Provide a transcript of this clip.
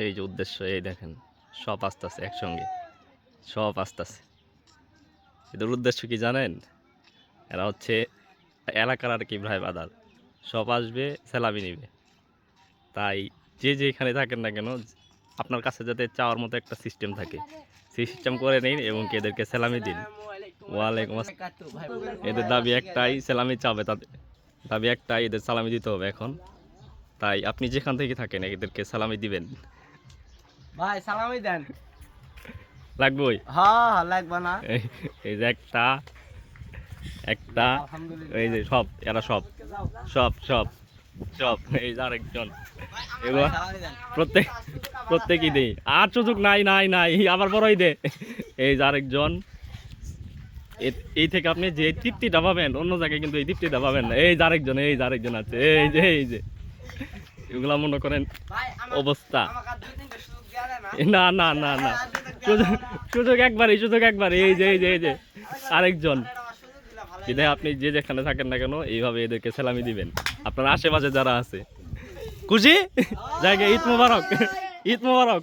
এই যে উদ্দেশ্য, এই দেখেন, সব আসতেছে একসঙ্গে, সব আস্তে আসতেছে। এদের উদ্দেশ্য কি জানেন? এরা হচ্ছে এলাকার আর কি ভাই বাদার সব আসবে, সেলামি নিবে। তাই যে যেখানে থাকেন না কেন, আপনার কাছে যাতে চাওয়ার মতো একটা সিস্টেম থাকে, সেই সিস্টেম করে নিন এবং এদেরকে সেলামি দিন। ওয়ালাইকুম আসসালাম এদের দাবি একটাই, সেলামি চাবে তাদের। দাবি একটাই, এদের সালামি দিতে হবে এখন। তাই আপনি যেখান থেকে থাকেন, এদেরকে সালামি দিবেন। ভাই সালামি দেন। লাগবেই? হ্যাঁ হ্যাঁ লাগবে না। এই যে একটা একটা এই যে সব এরা সব সব সব সব এই যে আরেকজন। এগুলো প্রত্যেক প্রত্যেকই দেই। আর সুযোগ নাই নাই নাই আবার বড়ই দে। এই যে আরেকজন এই থেকে আপনি যে তৃপ্তিটা পাবেন অন্য জায়গায় কিন্তু এই তৃপ্তিটা পাবেন না। এই যে আরেকজন এই যে আরেকজন আছে এই যে এই যে। এগুলা মনে করেন অবস্থা। না? না না না সুযোগ একবার একবারই সুযোগ একবার এই যে এই যে এই যে। আরেকজন। বিধায় আপনি যে যেখানে থাকেন না কেন এইভাবে এদেরকে সেলামি দিবেন। আপনার আশেপাশে যারা আছে। খুশি? জায়গায় ঈদ মুবারক। ঈদ মোবারক।